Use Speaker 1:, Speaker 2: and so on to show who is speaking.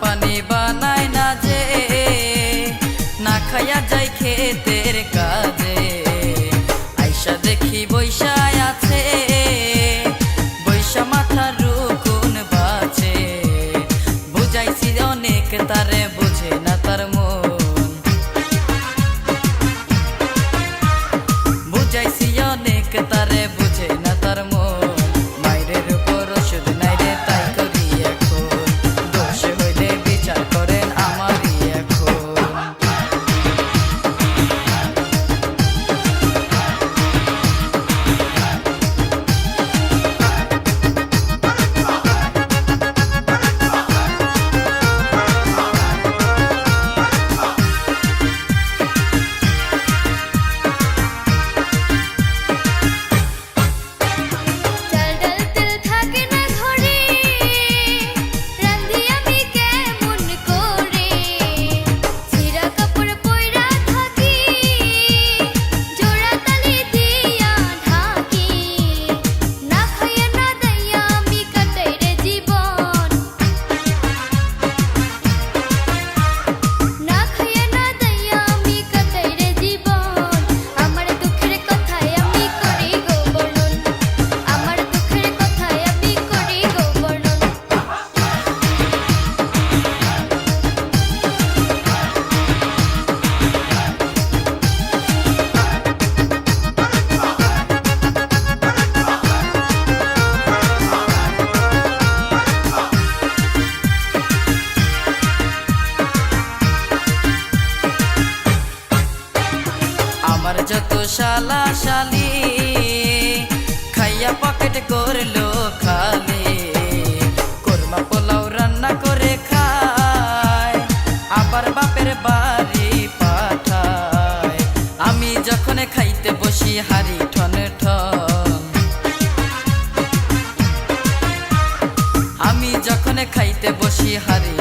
Speaker 1: পানি বানাই না যে না খাইয়া যাই খেতের কাজে। আইসা দেখি বৈশায় আছে। শালা শালি, খাইয়া পকেট করল খালি। কোরমা পোলাও রান্না করে খায়, আবার বাপের বাড়ি পাঠায়। আমি যখন খাইতে বসি হারি ঠন ঠন। আমি যখন খাইতে বসি হারি